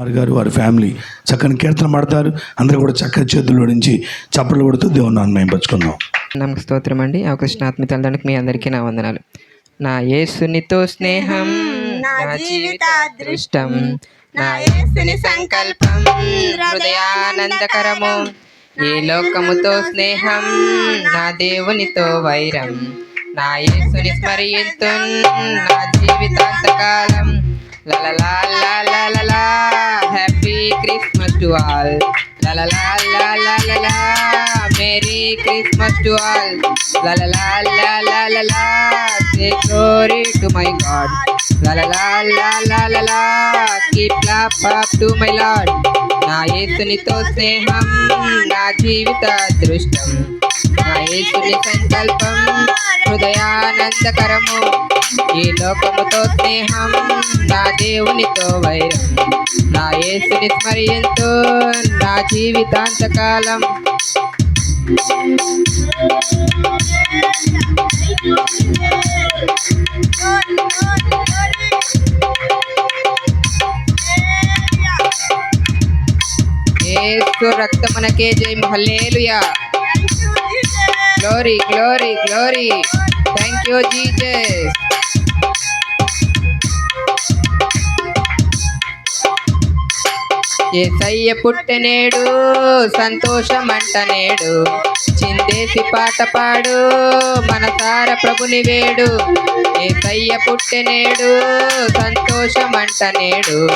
వారి గారు వారి ఫ్యామిలీ చక్కని కీర్తన పాడతారు. అందరూ కూడా చక్కని చేతుల్లో నుంచి చప్పట్లు కొడుతూ దేవుని నాన్న మేంపరుచుకుందాం నమకు స్తోత్రం అండి. అవకృష్ణ ఆత్మీయ తల్లిదండ్రులకు మీ అందరికీ నా వందనాలు. నా యేసునితో స్నేహం నా జీవిత అదృష్టం నా యేసుని సంకల్పం హృదయానందకరము ఈ లోకముతో స్నేహం నా దేవునితో వైరం నా యేసుని స్మరియంతు నా జీవితాంతకాలం లలలా లలలా Merry Christmas to all. La la la la la la la. Merry Christmas to all. La la la la la la la. Say glory to my God. Say glory to my God లలలా లలలా keep clap up to my Lord నా యేసునితో స్నేహం నా జీవిత అదృష్టం. నా యేసుని సంకల్పం హృదయానందకరము. ఈ లోకముతో స్నేహం నా దేవునితో వైరం. నా యేసుని స్మరియంతో నా జీవితాంతకాలం. యేసు రక్తమునకే జై హల్లెలూయా. Glory glory glory thank you Jesus ఏసయ్య పుట్టనేడు సంతోషమంట నేడు చిందేసి పాట పాడు మనసార ప్రభుని వేడు. ఏసయ్య పుట్టనేడు సంతోషమంట నేడు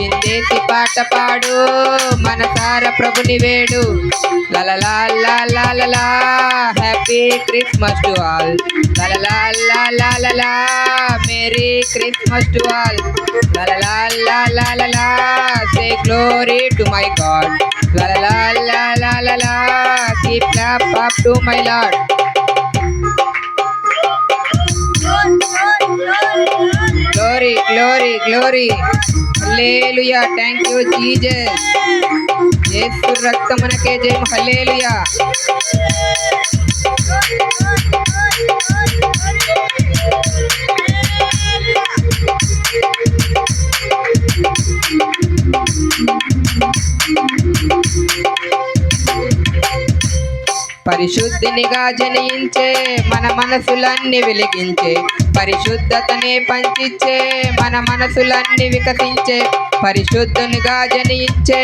చిందేసి పాట పాడు మనసార ప్రభుని వేడు. లలలా లలలా హ్యాపీ క్రిస్మస్ టు ఆల్ లలలా లలలా మేరీ క్రిస్మస్ టు ఆల్ లలలా లలలా say glory to my God లలలా లలలా keep clap up to my Lord glory glory glory hallelujah thank you Jesus యేసు రక్తమునకే జయం హల్లెలూయా పరిశుద్ధినిగా జనించే మన మనసులన్నీ వెలిగించే పరిశుద్ధతనే పంచిచ్చే మన మనసులన్నీ వికసించే పరిశుద్ధునిగా జనించే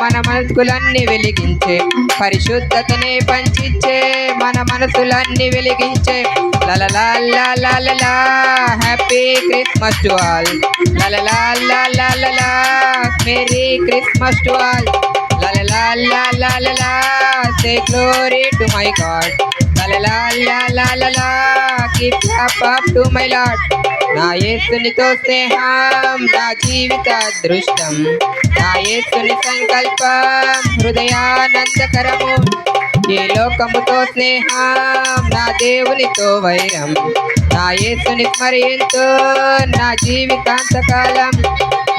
మన మనసులన్నీ వెలిగించే పరిశుద్ధతనే పంచిచ్చే మన మనసులన్నీ వెలిగించే లలలా లలలా హ్యాపీ క్రిస్మస్ టు ఆల్ లలలా లలలా merry Christmas to all La la say glory to my God. La la la la la la la. Keep clap up to my Lord. నా యేసునితో స్నేహం నా జీవిత అదృష్టం. నా యేసుని సంకల్పం హృదయానందకరము. ఈ లోకముతో స్నేహం నా దేవునితో వైరం. నా యేసుని స్మరింతో నా జీవితాంతకాలం.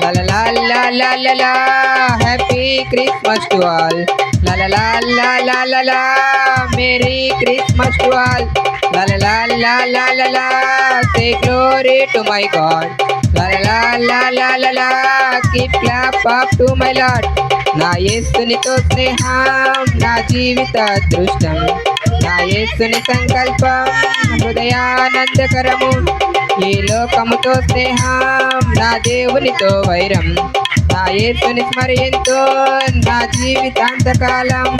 లలలా లలలా హ్యాపీ క్రిస్మస్ టు ఆల్ లలలా లలలా మేరీ క్రిస్మస్ టు ఆల్ లలలా లలలా say glory to my God లలలా లలలా keep clap up to my Lord నా యేసునితో స్నేహం నా జీవిత అదృష్టం నా యేసుని సంకల్పం హృదయానందకరము ఈ లోకముతో స్నేహం నా దేవునితో వైరం. నా యేసుని స్మరింతో నా జీవితాంతకాలం.